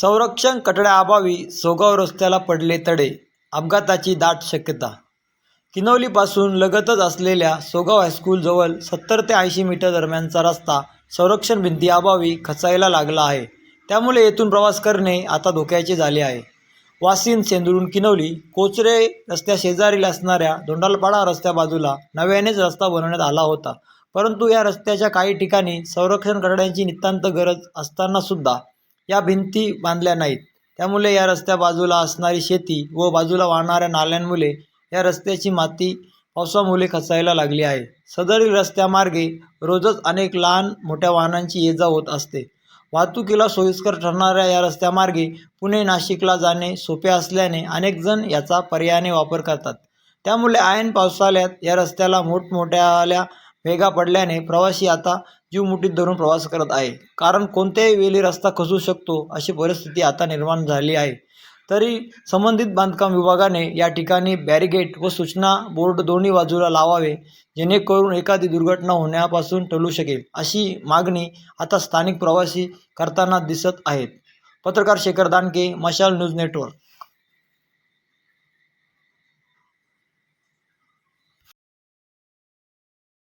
संरक्षण कठड्याअभावी सोगाव रस्त्याला पडले तडे अपघाताची दाट शक्यता. किनवलीपासून लगतच असलेल्या सोगाव हायस्कूलजवळ सत्तर ते ऐंशी मीटर दरम्यानचा रस्ता संरक्षण भिंतीअभावी खचायला लागला आहे. त्यामुळे येथून प्रवास करणे आता धोक्याचे झाले आहे. वासिन सेंदुरून किनवली कोचरे रस्त्या शेजारील असणाऱ्या दोंडालपाडा रस्त्या बाजूला नव्यानेच रस्ता बनवण्यात आला होता. परंतु या रस्त्याच्या काही ठिकाणी संरक्षण करण्याची नितांत गरज असताना सुद्धा या भिंती बांधल्या नाहीत. त्यामुळे या रस्त्या बाजूला असणारी शेती व बाजूला वाहणाऱ्या नाल्यांमुळे या रस्त्याची माती पावसामुळे खचायला लागली आहे. सदरील रस्त्यामार्गे रोजच अनेक लहान मोठ्या वाहनांची ये जा होत असते. वाहतुकीला सोयीस्कर ठरणाऱ्या या रस्त्यामार्गे पुणे नाशिकला जाणे सोपे असल्याने अनेकजण याचा पर्यायाने वापर करतात. त्यामुळे ऐन पावसाळ्यात या रस्त्याला मोठमोठ्याल्या भेगा पडल्याने प्रवासी आता जीव मुठीत धरून प्रवास करत आहे. कारण कोणत्याही वेळी रस्ता खचू शकतो अशी परिस्थिती आता निर्माण झाली आहे. तरी संबंधित बांधकाम विभागाने या ठिकाणी बॅरिगेट व सूचना बोर्ड दोन्ही बाजूला लावावे जेणेकरून एखादी दुर्घटना होण्यापासून टळू शकेल अशी मागणी आता स्थानिक प्रवासी करताना दिसत आहेत. पत्रकार शेखर दानके मशाल न्यूज नेटवर्क.